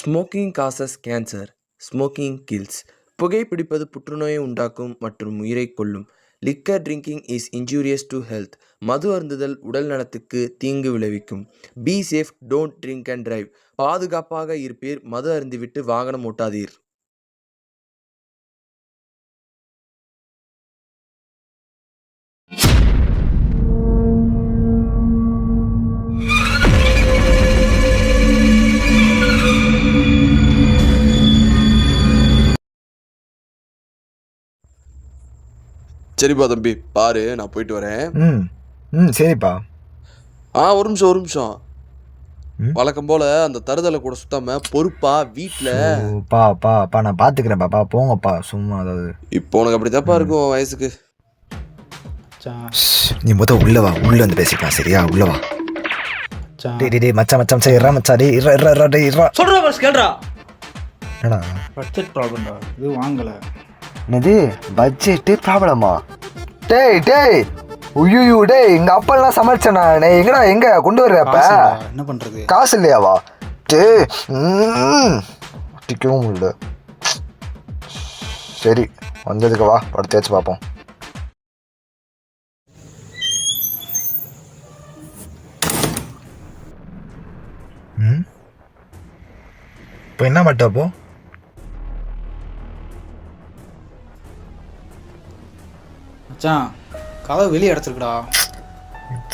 Smoking causes cancer smoking kills புகைப்பிடிப்பது புற்றுநோயை உண்டாக்கும் மற்றும் உயிரைக் கொள்ளும் liquor drinking is injurious to health மது அருந்துதல் உடல் நலத்துக்கு தீங்கு விளைவிக்கும். Be safe don't drink and drive பாதுகாப்பாக இருப்பீர். மது அருந்திவிட்டு வாகனம் ஓட்டாதீர். சரிப்பா தம்பி பாரு நான் போயிட்டு வரேன். ம் ம் சரிப்பா. ஆ ஒரு நிமிஷம் ஒரு நிமிஷம்? வழக்கம் போல அந்த தருதலை கூட சுத்தாம பொறுப்பா வீட்டில் பா பா பா நான் பார்த்துக்கிறேன் பாப்பா போங்கப்பா சும்மா அதாவது. இப்போ உனக்கு அப்படித்தாப்பா இருக்கும் வயசுக்கு. நீ முத உள்ள வா உள்ள வந்து பேசிக்கலாம் சரியா? உள்ள வா. டேய் டேய், டேய் மச்சான் மச்சான் மச்சான் இறா மச்சான் டேய் இறா இறா இறா டேய் இறா. சொல்றா பஸ் கேள்றா. என்னடா? பட்ஜெட் ப்ராப்ளம்டா இது வாங்கல. என்னது பட்ஜெட்டு ப்ராப்ளமா டேய் டேய் உய்யு டேய் எங்க அப்பா எல்லாம் சமாளிச்சேனா டேய் எங்கடா எங்க? கொண்டு வர்ற அப்ப? காசுடா, என்ன பண்றது? காசு இல்லையாவா? டேய் ம், ஒட்டிக்கவும் முடியல சரி வந்ததுக்கு வா படுத்தாச்சு பார்ப்போம் ம்? இப்போ என்ன மட்டும் அப்போ? மச்சான் கதவு வெளியே அடைச்சிருக்குடா.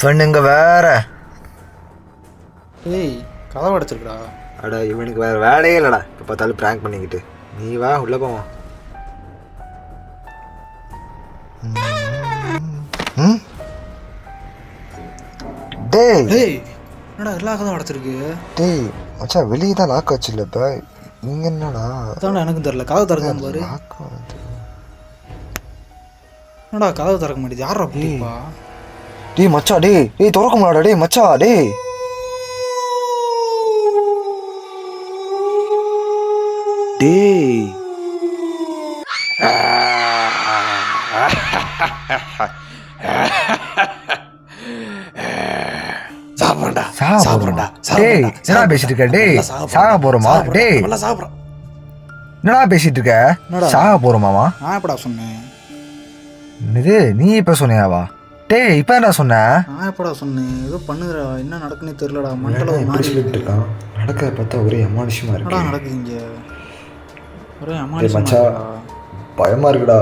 பெண்ணுங்க வேற. ஏய் கதவு அடைச்சிருக்குடா. அட இவனுக்கு வேற வேலையே இல்லடா. இப்போ பார்த்தாலும் ப்ராங்க் பண்ணிக்கிட்டு. நீ வா உள்ள போவோம். டேய். ஏய் என்னடா எல்லா கதவும் அடைச்சிருக்கு? டேய் மச்சான் வெளியே தான் லாக் வச்சுல இப்போ நீங்க என்னடா? அதான்டா எனக்கும் தெரியல. கதவு திறக்காம பாரு. லாக் வந்து என்னடா கதவு திறக்க மாட்டேது? யாரா பிடிப்பா டேய் மச்சான் டேய் டேய் திறக்க முடியாடா டேய் மச்சான் டேய். டேய். சாப்பிடா சாப்பிடுறா டேய் என்னடா பேசிட்டு இருக்க டேய் சாக போறோமா டேய். நல்லா சாப்பிட்றேன். என்னடா பேசிட்டு இருக்க? சாக போறோமாமா நான் எப்படா சொன்னேன்? இது நீ இப்ப சொன்னியாவா? டேய் இப்ப என்ன சொன்ன? நான் எப்படா சொன்னேன்? ஏதோ பண்ணுகிறா என்ன நடக்குன்னே தெரியலடா. மண்டல மாதிரி இருக்கு. இருக்கான்? நடக்கிறத பார்த்தா ஒரே அமானுஷமா என்னடா நடக்குது இங்க? ஒரே அமானுஷமா. பயமா இருக்குடா.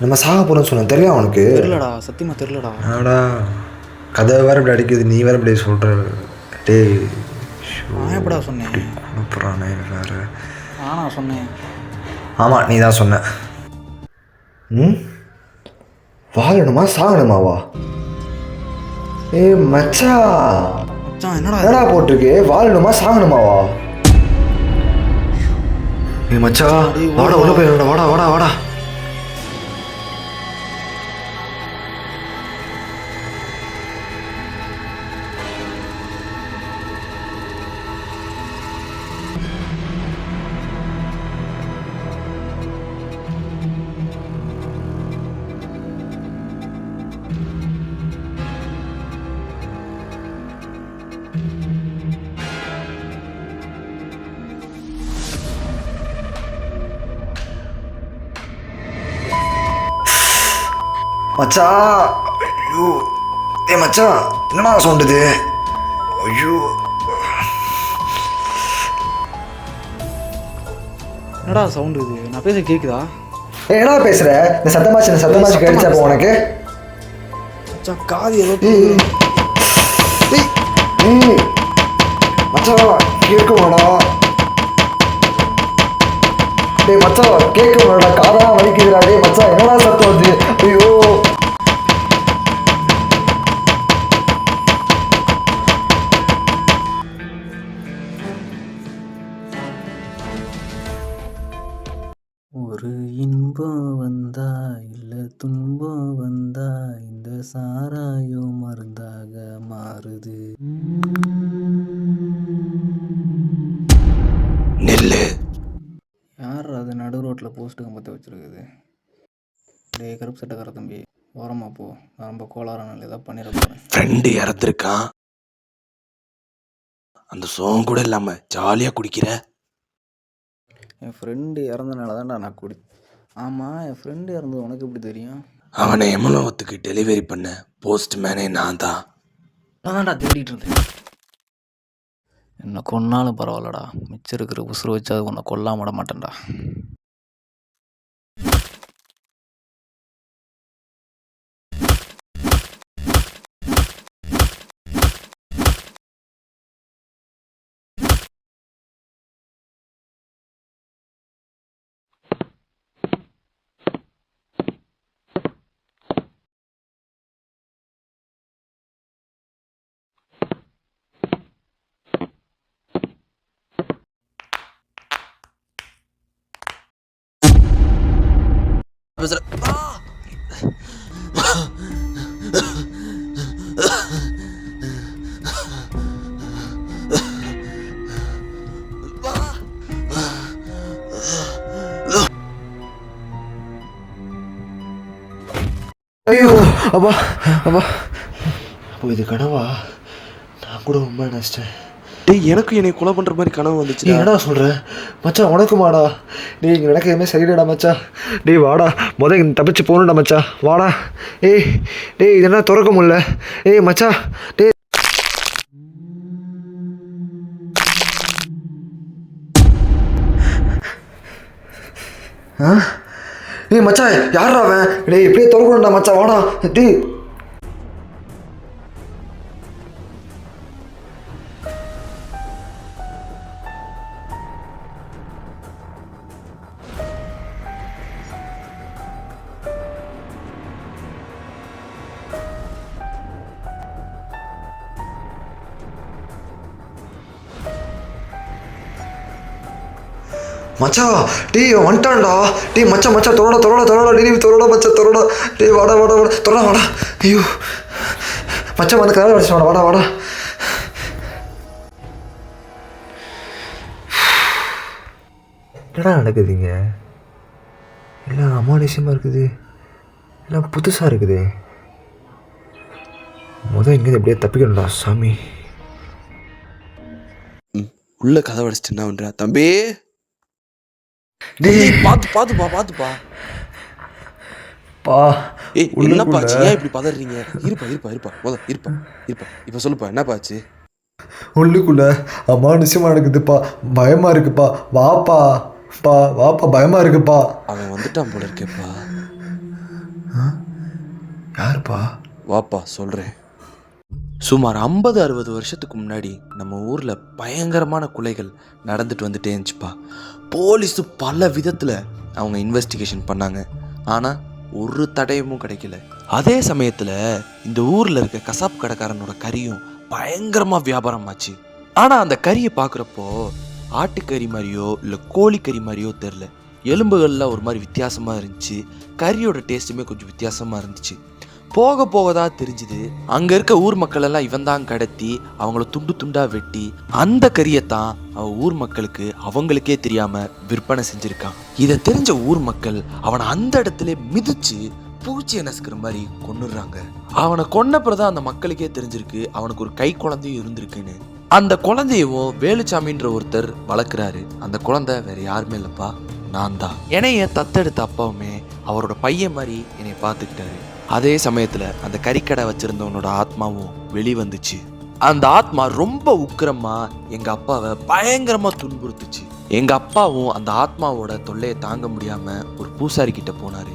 நம்ம சாக போறோம்னு சொன்ன தெரியும் அவனுக்கு தெரியலடா. சத்தியமா தெரியலடா. ஆடா கதை வேற இப்படி அடிக்குது நீ வேற இப்படி சொல்ற. டேய் நான் எப்படா சொன்னேன்? அனுப்புறானே வேற. நானா சொன்னேன்? ஆமா நீ தான் சொன்ன. ம்? வாழணுமா சாகணுமாவா ஏ மச்சா. என்னடா போட்டிருக்கு? வாழணுமா சாகணுமாவா ஏ மச்சா வாடா உள்ள போய் வாடா வாடா வாடா. மச்சா ஐயோ. ஏ மச்சான் என்னடா சொண்டுது ஐயோ. என்னடா சவுண்ட் இது? நான் பேச கேக்குதா? ஏய், என்னடா பேசுற? இந்த சத்தமாச்சு இந்த சத்தமாச்சு கேட்டுச்சா அப்போ உனக்கு? மச்சான் காது ஏதோ ஏய் ஏய். மச்சான் கேட்குமாடா டேய் மச்சான் கேட்குமாடா காதெல்லாம் ஒரு இன்பம் வந்தா இல்ல துன்பம் வந்தா இந்த சாராயம் மருந்தாக மாறுது. நெல்லு. யார் அது நடு ரோட்டில் போஸ்ட்டு கம்பத்தை வச்சிருக்குது? டேய் கருப்பு சட்டைக்கார தம்பி ஓரமா போ. நான் ரொம்ப கோளாறான ஏதாவது பண்ணிட போகிறேன் ஃப்ரெண்டு இறந்துருக்கான் அந்த சோகம் கூட இல்லாம ஜாலியா குடிக்கிற? என் ஃப்ரெண்டு இறந்தனால தான்டா நான் குடி. ஆமாம் என் ஃப்ரெண்டு இறந்தது உனக்கு எப்படி தெரியும்? அவனை எமலோகத்துக்கு டெலிவரி பண்ண போஸ்ட் மேனே நான் தான். நான் தான்டா தேடிட்டு இருந்தேன். என்னை கொன்னாலும் பரவாயில்லடா. மிச்சம் இருக்கிற உசுறு வச்சாது உன்னை கொல்லாம விட மாட்டேன்டா. ஐயோ அப்பா அப்பா அப்போ இது கனவா நான் கூட ரொம்ப நினச்சிட்டேன் டேய் எனக்கு என்னை கொலை பண்ணுற மாதிரி கனவு வந்துச்சு என்னடா சொல்ற? மச்சான் உனக்குமாடா டேய் இங்கே நடக்க எதுவுமே சரியில்லடா மச்சா டேய் வாடா. முத இங்கே தப்பிச்சு போகணும்டா மச்சா வாடா. ஏய் டேய் இது என்ன திறக்க முடியல? ஏய் மச்சா டேய். ஆ? ஏய் மச்சா யாரா அவன்? டேய் இப்படியே திறக்கணும்டா மச்சா வாடா. டேய். மச்சா டீ வந்துட்டான்டா. டீ மச்சான் மச்சான் தொடடா தொடடா தொடடா டேய் தொடடா மச்சா தொடடா டீ வாடா வாடா வாடா தொடடா வாடா. ஐயோ. மச்சான் வந்து கதை வச்சு வாடா வாடா வாடா. என்னடா நடக்குதுங்க? எல்லாம் அமானுஷமாக இருக்குது. எல்லாம் புதுசாக இருக்குது. முதல் இங்கே எப்படியே தப்பிக்கணும்டா சாமி. உள்ள கதை வடிச்சிட்டு என்ன பண்ணுறா தம்பி! டேய் பாத்து பாத்துப்பா பாத்துப்பா பா. ஏய் என்னப்பா ஆச்சு? ஏன் இப்படி பதறீங்க? இருப்பா இருப்பா இருப்பா. முத இருப்பா இருப்பா. இப்ப சொல்லுப்பா என்னப்பா ஆச்சு? உள்ளுக்குள்ள அமானுஷமாக இருக்குதுப்பா பயமா இருக்குப்பா. வாப்பா பா வாப்பா பயமா இருக்குப்பா. அவன் வந்துட்டான் போல இருக்கேப்பா. யாருப்பா? வாப்பா சொல்றேன். சுமார் ஐம்பது அறுபது வருஷத்துக்கு முன்னாடி நம்ம ஊரில் பயங்கரமான கொலைகள் நடந்துட்டு வந்துட்டே இருந்துச்சுப்பா. போலீஸு பல விதத்தில் அவங்க இன்வெஸ்டிகேஷன் பண்ணாங்க. ஆனால் ஒரு தடயமும் கிடைக்கல. அதே சமயத்தில் இந்த ஊரில் இருக்க கசாப் கடைக்காரனோட கறியும் பயங்கரமாக வியாபாரம் ஆச்சு. ஆனால் அந்த கறியை பார்க்குறப்போ ஆட்டுக்கறி மாதிரியோ இல்லை கோழிக்கறி மாதிரியோ தெரில எலும்புகள்லாம் ஒரு மாதிரி வித்தியாசமாக இருந்துச்சு. கறியோட டேஸ்ட்டுமே கொஞ்சம் வித்தியாசமாக இருந்துச்சு. போக போக தான் தெரிஞ்சுது அங்கே இருக்க ஊர் மக்கள் எல்லாம் இவன் தான் கடத்தி அவங்கள துண்டு துண்டாக வெட்டி அந்த கரியை தான் அவன் ஊர் மக்களுக்கு அவங்களுக்கே தெரியாமல் விற்பனை செஞ்சுருக்கான். இதை தெரிஞ்ச ஊர் மக்கள் அவனை அந்த இடத்துல மிதிச்சு பூச்சியை நசுக்கிற மாதிரி கொன்னுடுறாங்க. அவனை கொன்னப்புறதான் அந்த மக்களுக்கே தெரிஞ்சிருக்கு அவனுக்கு ஒரு கை குழந்தையும் இருந்திருக்குன்னு. அந்த குழந்தையவும் வேலுச்சாமின்ற ஒருத்தர் வளர்க்குறாரு. அந்த குழந்தை வேற யாருமே இல்லைப்பா நான் தான் என்னைய தத்தெடுத்த அப்பாவுமே அவரோட பையன் மாதிரி என்னை பார்த்துக்கிட்டாரு. அதே சமயத்தில் அந்த கறிக்கடை வச்சிருந்தவனோட ஆத்மாவும் வெளி வந்துச்சு அந்த ஆத்மா ரொம்ப உக்கிரமாக எங்கள் அப்பாவை பயங்கரமாக துன்புறுத்துச்சு. எங்கள் அப்பாவும் அந்த ஆத்மாவோட தொல்லையை தாங்க முடியாமல் ஒரு பூசாரி கிட்ட போனார்.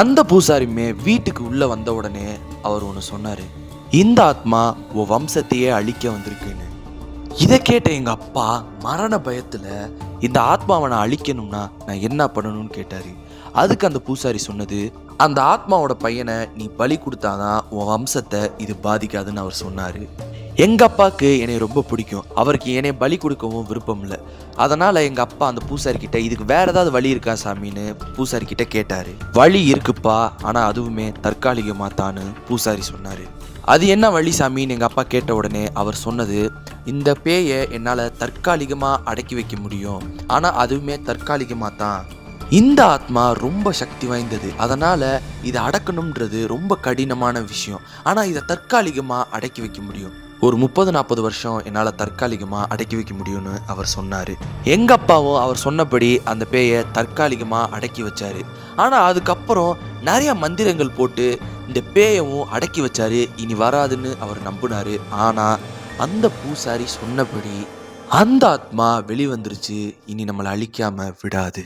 அந்த பூசாரியுமே வீட்டுக்கு உள்ளே வந்த உடனே அவர் ஒன்று சொன்னார். இந்த ஆத்மா உன் வம்சத்தையே அழிக்க வந்திருக்குன்னு. இதை கேட்ட எங்கள் அப்பா மரண பயத்தில் இந்த ஆத்மாவை நான் அழிக்கணும்னா நான் என்ன பண்ணணும்னு கேட்டார். அதுக்கு அந்த பூசாரி சொன்னது அந்த ஆத்மாவோட பையனை நீ பலி கொடுத்தாதான் உன் வம்சத்தை இது பாதிக்காதுன்னு அவர் சொன்னாரு. எங்க அப்பாவுக்கு என்னை ரொம்ப பிடிக்கும். அவருக்கு என்னை பலி கொடுக்கவும் விருப்பம் இல்லை. அதனால எங்க அப்பா அந்த பூசாரி கிட்ட இதுக்கு வேற ஏதாவது வழி இருக்கா சாமின்னு? பூசாரி கிட்ட கேட்டாரு. வழி இருக்குப்பா. ஆனா அதுவுமே தற்காலிகமா தான்னு பூசாரி சொன்னாரு. அது என்ன வழி சாமின்னு எங்க அப்பா கேட்ட உடனே அவர் சொன்னது இந்த பேயை என்னால தற்காலிகமா அடக்கி வைக்க முடியும். ஆனா அதுவுமே தற்காலிகமா தான். இந்த ஆத்மா ரொம்ப சக்தி வாய்ந்தது. அதனால இதை அடக்கணும்ன்றது ரொம்ப கடினமான விஷயம். ஆனா இதை தற்காலிகமா அடக்கி வைக்க முடியும். ஒரு முப்பது நாற்பது வருஷம் என்னால் தற்காலிகமாக அடக்கி வைக்க முடியும்னு அவர் சொன்னார். எங்கள் அப்பாவும் அவர் சொன்னபடி அந்த பேயை தற்காலிகமாக அடக்கி வச்சார். ஆனால் அதுக்கப்புறம் நிறையா மந்திரங்கள் போட்டு இந்த பேயவும் அடக்கி வச்சார். இனி வராதுன்னு அவர் நம்பினார். ஆனால் அந்த பூசாரி சொன்னபடி அந்த ஆத்மா வெளிவந்துருச்சு. இனி நம்மளை அழிக்காமல் விடாது.